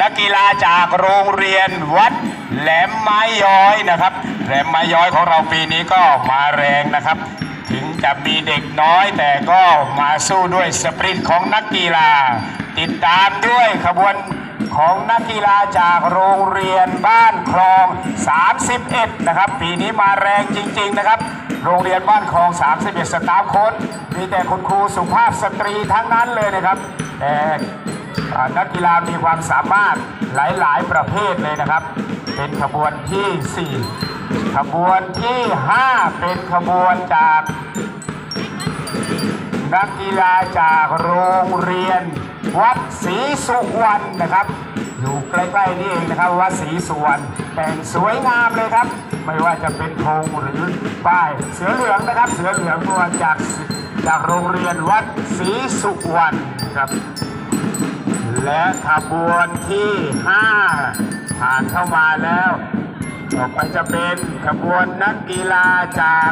นักกีฬาจากโรงเรียนวัดแหลมไม้ย้อยนะครับ แหลมไม้ย้อยของเราปีนี้ก็มาแรงนะครับ ถึงจะมีเด็กน้อยแต่ก็มาสู้ด้วยสปริตของนักกีฬา ติดตามด้วยขบวนของนักกีฬาจากโรงเรียนบ้านคลอง 31 นะครับ ปีนี้มาแรงจริง ๆ นะครับ โรงเรียนบ้านคลอง 31 สตาฟโค้ดมีแต่คุณครูสุภาพสตรีทั้งนั้นเลยนะครับแต่ นักกีฬามีความสามารถหลาย ๆ ประเภทเลยนะครับ เป็นขบวนที่ 4 ขบวนที่ 5 เป็นขบวนจาก นักกีฬาจากโรงเรียน วัดศรีสุวรรณนะครับ อยู่ใกล้ ๆ นี่เองนะครับวัดศรีสุวรรณแต่งสวยงามเลยครับ ไม่ว่าจะเป็นธงหรือป้ายเสือเหลืองนะครับ เสือเหลืองมาจากจากโรงเรียนวัดศรีสุวรรณครับ และขบวนที่ 5 ผ่านเข้ามาแล้วต่อไปจะเป็นขบวนนักกีฬาจาก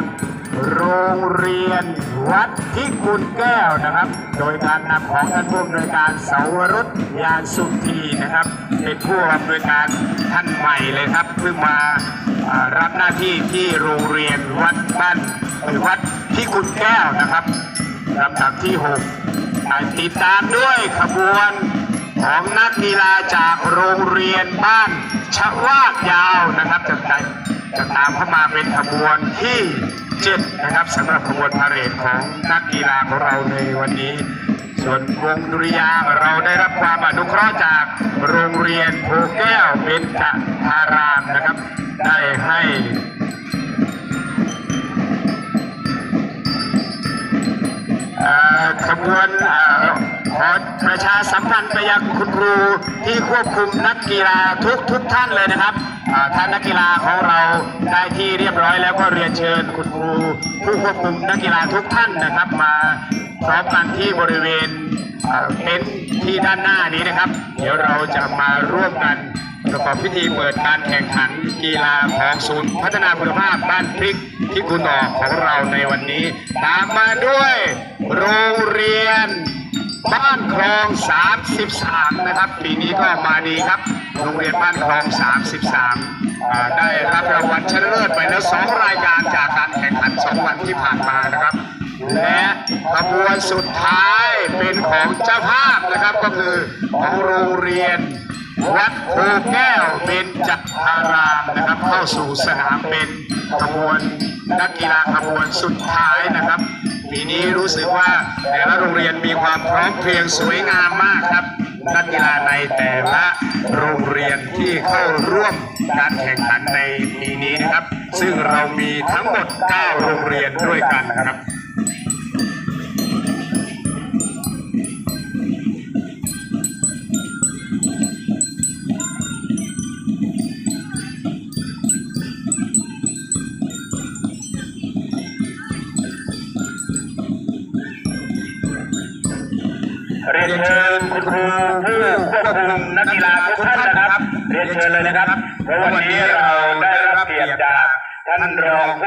โรงเรียนวัดพิกุลแก้วนะครับ โดยการนำของท่านผู้อำนวยการเสาวรุษยานสุธีนะครับ เป็นผู้อำนวยการท่านใหม่เลยครับเพิ่งมาอ่ารับหน้าที่ที่โรงเรียนวัดบ้านหรือวัดพิกุลแก้วนะครับลำดับที่หกติดตามด้วยขบวน ของนักกีฬาจากโรงเรียนบ้านชะวาดยาวนะครับจะตจะตามเข้ามาเป็นขบวนที่เจ็ดนะครับสำหรับขบวนพาเหรดของนักกีฬาของเราในวันนี้ ส่วนวงดุริยางเราได้รับความอนุเคราะห์จากโรงเรียนโพแก้วเบญจธารามนะครับ ได้ให้ขบวนเขอประชาสัมพันธ์ไปยังคุณครูที่ควบคุมนักกีฬาทุกทุกท่านเลยนะครับท่านนักกีฬาของเราได้ที่เรียบร้อยแล้วก็เรียนเชิญคุณครูผู้ควบคุมนักกีฬาทุกท่านนะครับ มาพร้อมกันที่บริเวณเอ่อเต็นท์ที่ด้านหน้านี้นะครับ เดี๋ยวเราจะมาร่วมกันประกอบพิธีเปิดการแข่งขันกีฬาของศูนย์พัฒนาคุณภาพบ้านพริกที่คุณออกของเราในวันนี้ ตามมาด้วยโรงเรียน บ้านคลอง 33 นะครับ ปีนี้ก็มาดีครับ โรงเรียนบ้านคลอง 33อ่าได้รับรางวัลชนะเลิศไปแล้ว 2 รายการจากการแข่งขัน 2 วันที่ผ่านมานะครับ และขบวนสุดท้ายเป็นของเจ้าภาพนะครับก็คือของโรงเรียนวัดโพแก้วเบญจธารามนะครับ เข้าสู่สนามเป็นขบวนนักกีฬาขบวนสุดท้ายนะครับ ปีนี้รู้สึกว่าแต่ละโรงเรียนมีความพร้อมเพรียงสวยงามมากครับนักกีฬาในแต่ละโรงเรียนที่เข้าร่วมการแข่งขันในปีนี้นะครับ ซึ่งเรามีทั้งหมด 9 โรงเรียนด้วยกันนะครับ เรียนเชิญคุณครูผู้ควบคุมนักกีฬาทุกท่านนะครับ เรียนเชิญเลยนะครับเพราะวันนี้เราได้รับเกียรติจากท่านรองผู้